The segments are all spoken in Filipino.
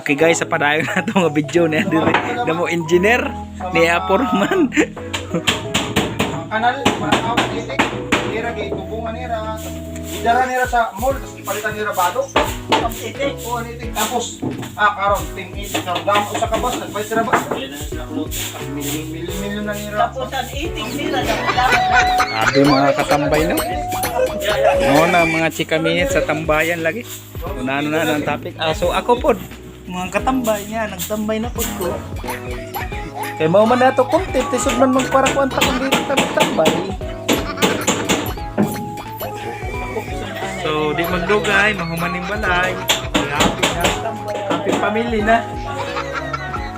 Okay guys, sa padayon na itong video na diri na mo engineer ni Aporman. kanal manakaw itik nira gay tubungan nira. Idara nira sa mall tapos ipalitan nira bado. Ang itik o itik tapos ah karon ting itik karon damo sa kabas nagbayad sila ba milyon na nira. Tapos ang na wala. Sabi mga katambay no. Oo na mga chika minutes sa tambayan lagi. Kung ano na ang topic. Ah, so ako po, mga katambay niya, nagtambay na po ko. Kaya mo man na to content, isod man magparakuan ta kung dito kami tambay. So, di magdugay, mahumaning balay. Happy na, happy family na.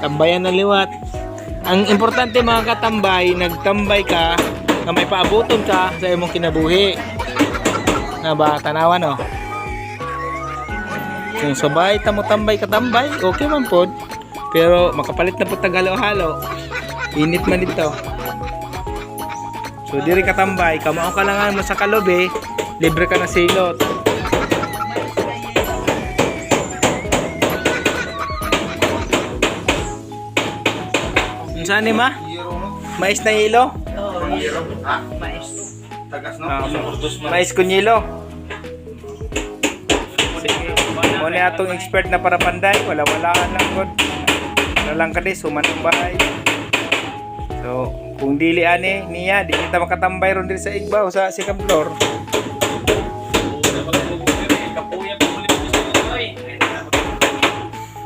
Tambayan na liwat. Ang importante mga katambay, nagtambay ka na may paabuton ka sa imong kinabuhi. Na ba, tanawan no? Kung sabay tamo tambay katambay, okay man pod. Pero makapalit na po tagalo-halo. Init man dito. So diri katambay, kamao ka lang mo sa kalobe, libre ka na silot. Unsa ni ma? Mais na hilo? Oo, Zero ah mais. tagas no Ah, mais kunyilo. Mo ni atong expert na para panday, wala walaan lang god. Wala lang kadi suman ang bahay. So, kung dili ani niya, di kita makatambay ron diri sa igbaw sa second floor.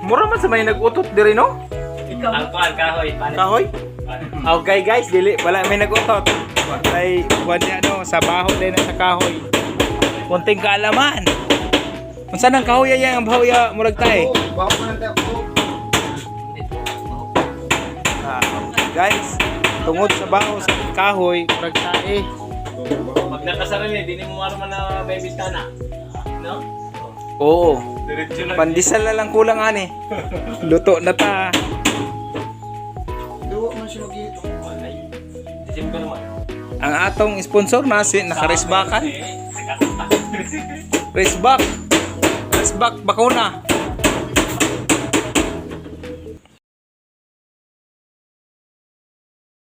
Mura man sa may nagutot diri no? Ikaw, Alcohol, kahoy? Kahoy. Okay guys, dili wala may nagutot. Walay kuan niya ano sa baho din sa kahoy. Kunting kaalaman. Unsa nang kahoy yan ang bahoy murag tae? Oh, bago mo lang tayo oh. Ah, guys, tungod sa baho sa kahoy murag tae. Pag nakasarili, di mo marman na may bistana. No? Oo. Pandisal na lang kulang ani. Luto na ta. duwa man siya magito. December man. Ang atong sponsor na si naka-resbakan. Eh, Resback bakuna.